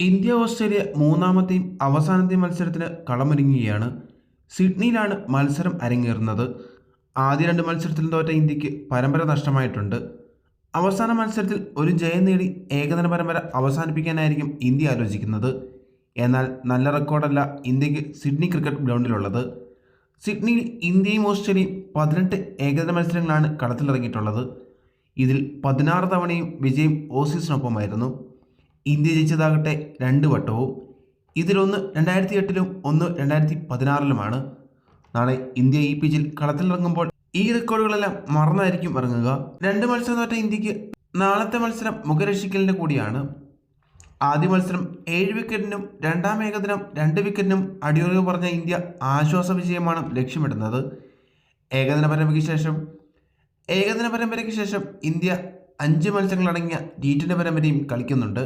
India Australia മൂന്നാമത്തെയും അവസാനത്തെയും മത്സരത്തിന് കളമൊരുങ്ങുകയാണ്. സിഡ്നിയിലാണ് മത്സരം അരങ്ങേറുന്നത്. ആദ്യ രണ്ട് മത്സരത്തിൽ തോറ്റ ഇന്ത്യയ്ക്ക് പരമ്പര നഷ്ടമായിട്ടുണ്ട്. അവസാന മത്സരത്തിൽ ഒരു ജയം നേടി ഏകദിന പരമ്പര അവസാനിപ്പിക്കാനായിരിക്കും ഇന്ത്യ ആലോചിക്കുന്നത്. എന്നാൽ നല്ല റെക്കോർഡല്ല ഇന്ത്യയ്ക്ക് സിഡ്നി ക്രിക്കറ്റ് ഗ്രൗണ്ടിലുള്ളത്. സിഡ്നിയിൽ ഇന്ത്യയും ഓസ്ട്രേലിയയും പതിനെട്ട് ഏകദിന മത്സരങ്ങളാണ് കളത്തിലിറങ്ങിയിട്ടുള്ളത്. ഇതിൽ പതിനാറ് തവണയും വിജയം ഓസീസിനൊപ്പമായിരുന്നു. ഇന്ത്യ ജയിച്ചതാകട്ടെ രണ്ട് വട്ടവും. ഇതിലൊന്ന് രണ്ടായിരത്തി എട്ടിലും ഒന്ന് രണ്ടായിരത്തി പതിനാറിലുമാണ് നാളെ ഇന്ത്യ ഈ പിച്ചിൽ കളത്തിലിറങ്ങുമ്പോൾ ഈ റെക്കോർഡുകളെല്ലാം മറന്നായിരിക്കും ഇറങ്ങുക. രണ്ട് മത്സരം തോറ്റ ഇന്ത്യയ്ക്ക് നാളത്തെ മത്സരം മുഖരക്ഷിക്കലിന്റെ കൂടിയാണ്. ആദ്യ മത്സരം ഏഴ് വിക്കറ്റിനും രണ്ടാം ഏകദിനം രണ്ട് വിക്കറ്റിനും അടിയുറവ് പറഞ്ഞ ഇന്ത്യ ആശ്വാസ വിജയമാണ് ലക്ഷ്യമിടുന്നത്. ഏകദിന പരമ്പരയ്ക്ക് ശേഷം ഏകദിന പരമ്പരയ്ക്ക് ശേഷം ഇന്ത്യ അഞ്ച് മത്സരങ്ങളടങ്ങിയ ടി ട്വന്റി പരമ്പരയും കളിക്കുന്നുണ്ട്.